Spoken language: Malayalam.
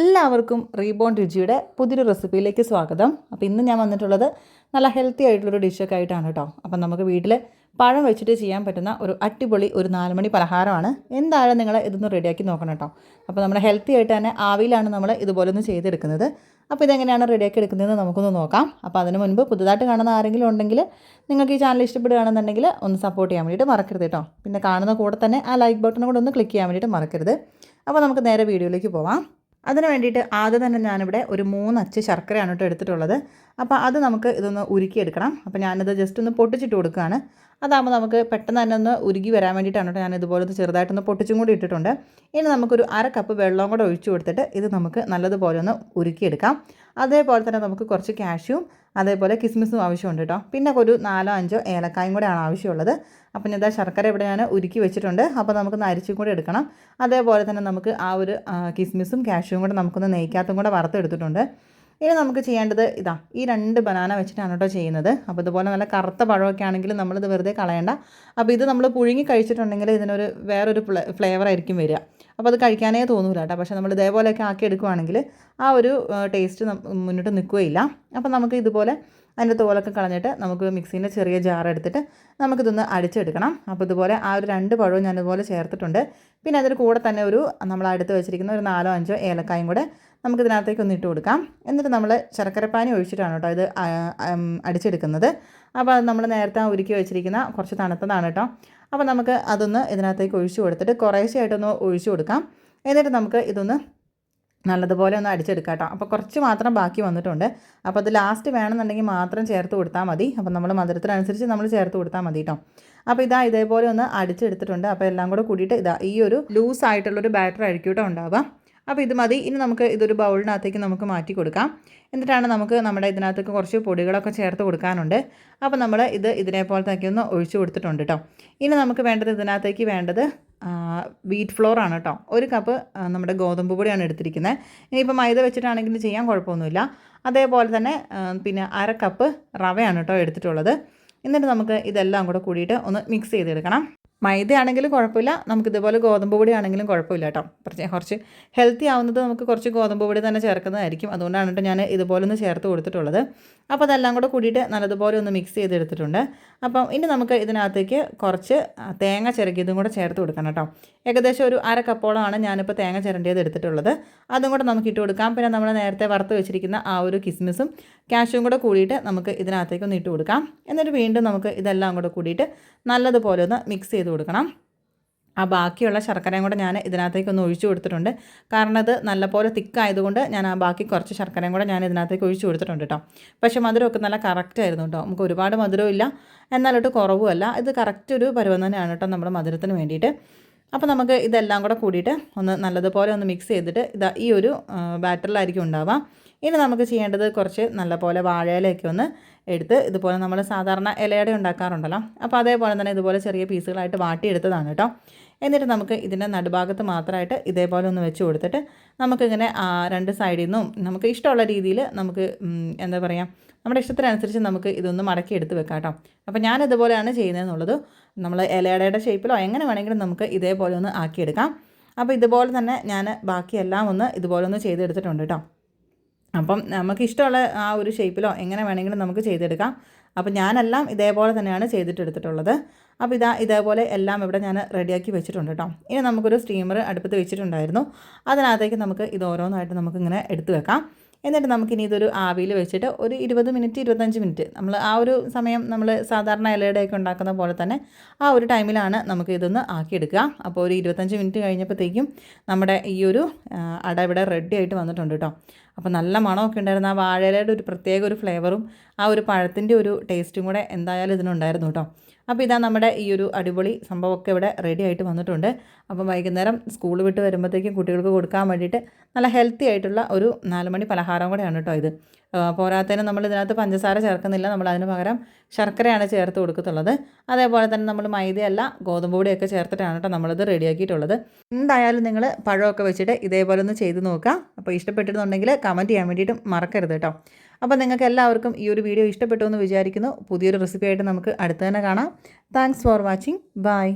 എല്ലാവർക്കും റീബോൺ രുചിയുടെ പുതിയൊരു റെസിപ്പിയിലേക്ക് സ്വാഗതം. അപ്പോൾ ഇന്ന് ഞാൻ വന്നിട്ടുള്ളത് നല്ല ഹെൽത്തി ആയിട്ടുള്ളൊരു ഡിഷൊക്കെ ആയിട്ടാണ് കേട്ടോ. അപ്പം നമുക്ക് വീട്ടിൽ പഴം വെച്ചിട്ട് ചെയ്യാൻ പറ്റുന്ന ഒരു അടിപൊളി ഒരു നാലുമണി പലഹാരമാണ്. എന്തായാലും നിങ്ങൾ ഇതൊന്ന് റെഡിയാക്കി നോക്കണം കേട്ടോ. അപ്പോൾ നമ്മൾ ഹെൽത്തി ആയിട്ട് തന്നെ ആവിയിലാണ് നമ്മൾ ഇതുപോലെ ഒന്ന് ചെയ്തെടുക്കുന്നത്. അപ്പോൾ ഇതെങ്ങനെയാണ് റെഡിയാക്കി എടുക്കുന്നതെന്ന് നമുക്കൊന്ന് നോക്കാം. അപ്പോൾ അതിന് മുൻപ് പുതുതായിട്ട് കാണുന്ന ആരെങ്കിലും ഉണ്ടെങ്കിൽ നിങ്ങൾക്ക് ഈ ചാനൽ ഇഷ്ടപ്പെടുകയാണെന്നുണ്ടെങ്കിൽ ഒന്ന് സപ്പോർട്ട് ചെയ്യാൻ വേണ്ടിയിട്ട് മറക്കരുത് കേട്ടോ. പിന്നെ കാണുന്ന കൂടെ തന്നെ ആ ലൈക്ക് ബട്ടൺ കൂടെ ഒന്ന് ക്ലിക്ക് ചെയ്യാൻ വേണ്ടിയിട്ട് മറക്കരുത്. അപ്പോൾ നമുക്ക് നേരെ വീഡിയോയിലേക്ക് പോവാം. അതിന് വേണ്ടിയിട്ട് ആദ്യം തന്നെ ഞാനിവിടെ ഒരു മൂന്ന് അച്ച് ശർക്കരയാണ് കേട്ടോ എടുത്തിട്ടുള്ളത്. അപ്പോൾ അത് നമുക്ക് ഇതൊന്ന് ഉരുക്കിയെടുക്കണം. അപ്പോൾ ഞാനത് ജസ്റ്റ് ഒന്ന് പൊട്ടിച്ചിട്ട് കൊടുക്കുകയാണ്. അതാകുമ്പോൾ നമുക്ക് പെട്ടെന്ന് തന്നെ ഒന്ന് ഉരുകി വരാൻ വേണ്ടിയിട്ടാണ് കേട്ടോ ഞാൻ ഇതുപോലെ ഒന്ന് ചെറുതായിട്ടൊന്ന് പൊട്ടിച്ചും കൂടി ഇട്ടിട്ടുണ്ട്. ഇനി നമുക്കൊരു അര കപ്പ് വെള്ളവും കൂടെ ഒഴിച്ചു കൊടുത്തിട്ട് ഇത് നമുക്ക് നല്ലതുപോലെ ഒന്ന് ഉരുക്കിയെടുക്കാം. അതേപോലെ തന്നെ നമുക്ക് കുറച്ച് കാഷ്യൂം അതേപോലെ കിസ്മിസും ആവശ്യമുണ്ട് കേട്ടോ. പിന്നെ ഒരു നാലോ അഞ്ചോ ഏലക്കായും കൂടെയാണ് ആവശ്യമുള്ളത്. അപ്പം ഇതാ ശർക്കര ഇവിടെ ഞാൻ ഉരുക്കി വെച്ചിട്ടുണ്ട്. അപ്പോൾ നമുക്ക് അരിച്ചും കൂടെ എടുക്കണം. അതേപോലെ തന്നെ നമുക്ക് ആ ഒരു കിസ്മിസും കാഷ്യൂം കൂടെ നമുക്കൊന്ന് നെയ്ക്കാത്തും കൂടെ വറുത്തെടുത്തിട്ടുണ്ട്. ഇനി നമുക്ക് ചെയ്യേണ്ടത് ഇതാ ഈ രണ്ട് ബനാന വെച്ചിട്ടാണ് കേട്ടോ ചെയ്യുന്നത്. അപ്പോൾ ഇതുപോലെ നല്ല കറുത്ത പഴമൊക്കെ ആണെങ്കിൽ നമ്മളിത് വെറുതെ കളയണ്ട. അപ്പോൾ ഇത് നമ്മൾ പുഴുങ്ങി കഴിച്ചിട്ടുണ്ടെങ്കിൽ ഇതിനൊരു വേറൊരു ഫ്ലേവർ ആയിരിക്കും വരിക. അപ്പോൾ അത് കഴിക്കാനേ തോന്നൂല കേട്ടോ. പക്ഷേ നമ്മൾ ഇതേപോലെയൊക്കെ ആക്കി എടുക്കുവാണെങ്കിൽ ആ ഒരു ടേസ്റ്റ് മുന്നോട്ട് നിൽക്കുകയില്ല അപ്പോൾ നമുക്ക് ഇതുപോലെ അതിന്റെ തോലൊക്കെ കളഞ്ഞിട്ട് നമുക്ക് മിക്സീന്റെ ചെറിയ ജാർ എടുത്തിട്ട് നമുക്കിതൊന്ന് അടിച്ചെടുക്കണം. അപ്പോൾ ഇതുപോലെ ആ ഒരു രണ്ട് പഴവും ഞാനിതുപോലെ ചേർത്തിട്ടുണ്ട്. പിന്നെ അതിന്റെ കൂടെ തന്നെ ഒരു നമ്മൾ അടുത്ത് വെച്ചിരിക്കുന്ന ഒരു നാലോ അഞ്ചോ ഏലക്കായും കൂടെ നമുക്കിതിനകത്തേക്ക് ഒന്ന് ഇട്ട് കൊടുക്കാം. എന്നിട്ട് നമ്മൾ ശർക്കരപ്പാനി ഒഴിച്ചിട്ടാണ് കേട്ടോ ഇത് അടിച്ചെടുക്കുന്നത്. അപ്പോൾ അത് നമ്മൾ നേരത്തെ ഉരുക്കി വെച്ചിരിക്കുന്ന കുറച്ച് തണുത്തതാണ് കേട്ടോ. അപ്പോൾ നമുക്ക് അതൊന്ന് ഇതിനകത്തേക്ക് ഒഴിച്ചു കൊടുത്തിട്ട് കുറേശ്ശെയായിട്ടൊന്ന് ഒഴിച്ചു കൊടുക്കാം. എന്നിട്ട് നമുക്ക് ഇതൊന്ന് നല്ലതുപോലെ ഒന്ന് അടിച്ചെടുക്കാട്ടോ. അപ്പോൾ കുറച്ച് മാത്രം ബാക്കി വന്നിട്ടുണ്ട്. അപ്പോൾ അത് ലാസ്റ്റ് വേണമെന്നുണ്ടെങ്കിൽ മാത്രം ചേർത്ത് കൊടുത്താൽ മതി. അപ്പോൾ നമ്മൾ മധുരത്തിനനുസരിച്ച് നമ്മൾ ചേർത്ത് കൊടുത്താൽ മതി കേട്ടോ അപ്പോൾ ഇതാ ഇതേപോലെ ഒന്ന് അടിച്ചെടുത്തിട്ടുണ്ട്. അപ്പോൾ എല്ലാം കൂടെ കൂടിയിട്ട് ഇതാ ഈ ഒരു ലൂസ് ആയിട്ടുള്ളൊരു ബാറ്റർ ആയിരിക്കും കേട്ടോ ഉണ്ടാവുക. അപ്പോൾ ഇത് മതി. ഇനി നമുക്ക് ഇതൊരു ബൗളിനകത്തേക്ക് നമുക്ക് മാറ്റി കൊടുക്കാം. എന്നിട്ടാണ് നമുക്ക് നമ്മുടെ ഇതിനകത്തേക്ക് കുറച്ച് പൊടികളൊക്കെ ചേർത്ത് കൊടുക്കാനുണ്ട്. അപ്പോൾ നമ്മൾ ഇത് ഇതിനെ പോലത്തേക്ക് ഒന്ന് ഒഴിച്ചു കൊടുത്തിട്ടുണ്ട് കേട്ടോ ഇനി നമുക്ക് വേണ്ടത് ഇതിനകത്തേക്ക് വേണ്ടത് വീറ്റ് ഫ്ലോർ ആണ് കേട്ടോ ഒരു കപ്പ് നമ്മുടെ ഗോതമ്പ് പൊടിയാണ് എടുത്തിരിക്കുന്നത് ഇനിയിപ്പോൾ മൈദ വെച്ചിട്ടാണെങ്കിൽ ചെയ്യാൻ കുഴപ്പമൊന്നുമില്ല. അതേപോലെ തന്നെ പിന്നെ അര കപ്പ് റവയാണ് കേട്ടോ എടുത്തിട്ടുള്ളത്. എന്നിട്ട് നമുക്ക് ഇതെല്ലാം കൂടെ കൂടിയിട്ട് ഒന്ന് മിക്സ് ചെയ്തെടുക്കണം. മൈദ ആണെങ്കിലും കുഴപ്പമില്ല. നമുക്ക് ഇതുപോലെ ഗോതമ്പ് പൊടി ആണെങ്കിലും കുഴപ്പമില്ല കേട്ടോ. പ്രത്യേകം കുറച്ച് ഹെൽത്തി ആവുന്നത് നമുക്ക് കുറച്ച് ഗോതമ്പ് പൊടി തന്നെ ചേർക്കുന്നതായിരിക്കും. അതുകൊണ്ടാണ് കേട്ടോ ഞാൻ ഇതുപോലെ ഒന്ന് ചേർത്ത് കൊടുത്തിട്ടുള്ളത്. അപ്പോൾ അതെല്ലാം കൂടെ കൂടിയിട്ട് നല്ലതുപോലെ ഒന്ന് മിക്സ് ചെയ്തെടുത്തിട്ടുണ്ട്. അപ്പം ഇനി നമുക്ക് ഇതിനകത്തേക്ക് കുറച്ച് തേങ്ങ ചിരകിയതും കൂടെ ചേർത്ത് കൊടുക്കണം കേട്ടോ ഏകദേശം ഒരു അര കപ്പോളമാണ് ഞാനിപ്പോൾ തേങ്ങ ചിരണ്ടിയത് എടുത്തിട്ടുള്ളത്. അതും കൂടെ നമുക്ക് ഇട്ട് കൊടുക്കാം. പിന്നെ നമ്മൾ നേരത്തെ വറുത്ത് വെച്ചിരിക്കുന്ന ആ ഒരു കിസ്മിസും ക്യാഷും കൂടെ കൂടിയിട്ട് നമുക്ക് ഇതിനകത്തേക്ക് ഒന്ന് ഇട്ട് കൊടുക്കാം. എന്നിട്ട് വീണ്ടും നമുക്ക് ഇതെല്ലാം കൂടെ കൂടിയിട്ട് നല്ലതുപോലെ ഒന്ന് മിക്സ് ചെയ്ത് കൊടുക്കണം. ആ ബാക്കിയുള്ള ശർക്കരയും കൂടെ ഞാൻ ഇതിനകത്തേക്ക് ഒന്ന് ഒഴിച്ചു കൊടുത്തിട്ടുണ്ട്. കാരണം അത് നല്ലപോലെ തിക്കായതുകൊണ്ട് ഞാൻ ആ ബാക്കി കുറച്ച് ശർക്കരയും കൂടെ ഞാൻ ഇതിനകത്തേക്ക് ഒഴിച്ചു കൊടുത്തിട്ടുണ്ട് കേട്ടോ. പക്ഷേ മധുരമൊക്കെ നല്ല കറക്റ്റ് ആയിരുന്നു കേട്ടോ. നമുക്ക് ഒരുപാട് മധുരവും ഇല്ല. എന്നാലോട്ട് കുറവുമല്ല ഇത് കറക്റ്റ് ഒരു പരുവം തന്നെയാണ് കേട്ടോ നമ്മുടെ മധുരത്തിന് വേണ്ടിയിട്ട്. അപ്പോൾ നമുക്ക് ഇതെല്ലാം കൂടെ കൂടിയിട്ട് ഒന്ന് നല്ലതുപോലെ ഒന്ന് മിക്സ് ചെയ്തിട്ട് ഇതാ ഈ ഒരു ബാറ്ററിലായിരിക്കും ഉണ്ടാവുക. ഇനി നമുക്ക് ചെയ്യേണ്ടത് കുറച്ച് നല്ലപോലെ വാഴയിലയൊക്കെ ഒന്ന് എടുത്ത് ഇതുപോലെ നമ്മൾ സാധാരണ ഇലയുടെ ഉണ്ടാക്കാറുണ്ടല്ലോ. അപ്പോൾ അതേപോലെ തന്നെ ഇതുപോലെ ചെറിയ പീസുകളായിട്ട് വാട്ടിയെടുത്തതാണ് കേട്ടോ. എന്നിട്ട് നമുക്ക് ഇതിന്റെ നടുഭാഗത്ത് മാത്രമായിട്ട് ഇതേപോലെ ഒന്ന് വെച്ച് കൊടുത്തിട്ട് നമുക്കിങ്ങനെ രണ്ട് സൈഡിൽ നിന്നും നമുക്ക് ഇഷ്ടമുള്ള രീതിയിൽ നമുക്ക് എന്താ പറയുക നമ്മുടെ ഇഷ്ടത്തിനനുസരിച്ച് നമുക്ക് ഇതൊന്ന് മടക്കി എടുത്ത് വെക്കാം കേട്ടോ. അപ്പോൾ ഞാൻ ഇതുപോലെയാണ് ചെയ്യുന്നതെന്നുള്ളത്. നമ്മൾ ഇലയുടെ ഷേപ്പിലോ എങ്ങനെ വേണമെങ്കിലും നമുക്ക് ഇതേപോലെ ഒന്ന് ആക്കിയെടുക്കാം. അപ്പോൾ ഇതുപോലെ തന്നെ ഞാൻ ബാക്കിയെല്ലാം ഒന്ന് ഇതുപോലെ ഒന്ന് ചെയ്തെടുത്തിട്ടുണ്ട് കേട്ടോ. അപ്പം നമുക്ക് ഇഷ്ടമുള്ള ആ ഒരു ഷേപ്പിലോ എങ്ങനെ വേണമെങ്കിലും നമുക്ക് ചെയ്തെടുക്കാം. അപ്പോൾ ഞാനെല്ലാം ഇതേപോലെ തന്നെയാണ് ചെയ്തിട്ടെടുത്തിട്ടുള്ളത്. അപ്പോൾ ഇതാ ഇതേപോലെ എല്ലാം ഇവിടെ ഞാൻ റെഡിയാക്കി വെച്ചിട്ടുണ്ട് കേട്ടോ. ഇനി നമുക്കൊരു സ്റ്റീമർ അടുപ്പത്ത് വെച്ചിട്ടുണ്ടായിരുന്നു. അതിനകത്തേക്ക് നമുക്ക് ഇത് ഓരോന്നായിട്ട് നമുക്കിങ്ങനെ എടുത്തു വെക്കാം. എന്നിട്ട് നമുക്കിനി ഇതൊരു ആവിയിൽ വെച്ചിട്ട് ഒരു ഇരുപത് മിനിറ്റ് ഇരുപത്തഞ്ച് മിനിറ്റ് നമ്മൾ ആ ഒരു സമയം നമ്മൾ സാധാരണ ഇലയുടെയൊക്കെ ഉണ്ടാക്കുന്ന പോലെ തന്നെ ആ ഒരു ടൈമിലാണ് നമുക്ക് ഇതൊന്ന് ആക്കിയെടുക്കുക. അപ്പോൾ ഒരു ഇരുപത്തഞ്ച് മിനിറ്റ് കഴിഞ്ഞപ്പോഴത്തേക്കും നമ്മുടെ ഈ ഒരു അട ഇവിടെ റെഡി ആയിട്ട് വന്നിട്ടുണ്ട് കേട്ടോ. അപ്പോൾ നല്ല മണമൊക്കെ ഉണ്ടായിരുന്നു. ആ വാഴയിലയുടെ ഒരു പ്രത്യേക ഒരു ഫ്ലേവറും ആ ഒരു പഴത്തിന്റെ ഒരു ടേസ്റ്റും കൂടെ എന്തായാലും ഇതിനുണ്ടായിരുന്നു കേട്ടോ. അപ്പോൾ ഇതാ നമ്മുടെ ഈ ഒരു അടിപൊളി സംഭവമൊക്കെ ഇവിടെ റെഡി ആയിട്ട് വന്നിട്ടുണ്ട്. അപ്പം വൈകുന്നേരം സ്കൂൾ വിട്ട് വരുമ്പോഴത്തേക്കും കുട്ടികൾക്ക് കൊടുക്കാൻ വേണ്ടിയിട്ട് നല്ല ഹെൽത്തി ആയിട്ടുള്ള ഒരു നാലുമണി പലഹാരം കൂടെയാണ് കേട്ടോ ഇത്. പോരാത്തതിന് നമ്മൾ ഇതിനകത്ത് പഞ്ചസാര ചേർക്കുന്നില്ല. നമ്മൾ അതിന് പകരം ശർക്കരയാണ് ചേർത്ത് കൊടുക്കത്തുള്ളത്. അതേപോലെ തന്നെ നമ്മൾ മൈദയല്ല ഗോതമ്പ് പൊടിയൊക്കെ ചേർത്തിട്ടാണ് കേട്ടോ നമ്മളിത് റെഡിയാക്കിയിട്ടുള്ളത്. എന്തായാലും നിങ്ങൾ പഴമൊക്കെ വെച്ചിട്ട് ഇതേപോലെ ഒന്ന് ചെയ്ത് നോക്കുക. അപ്പോൾ ഇഷ്ടപ്പെട്ടിരുന്നുണ്ടെങ്കിൽ കമന്റ് ചെയ്യാൻ വേണ്ടിയിട്ടും മറക്കരുത് കേട്ടോ. അപ്പോൾ നിങ്ങൾക്ക് എല്ലാവർക്കും ഈ ഒരു വീഡിയോ ഇഷ്ടപ്പെട്ടു എന്ന് വിചാരിക്കുന്നു. പുതിയൊരു റെസിപ്പി ആയിട്ട് നമുക്ക് അടുത്ത് തന്നെ കാണാം. Thanks for watching bye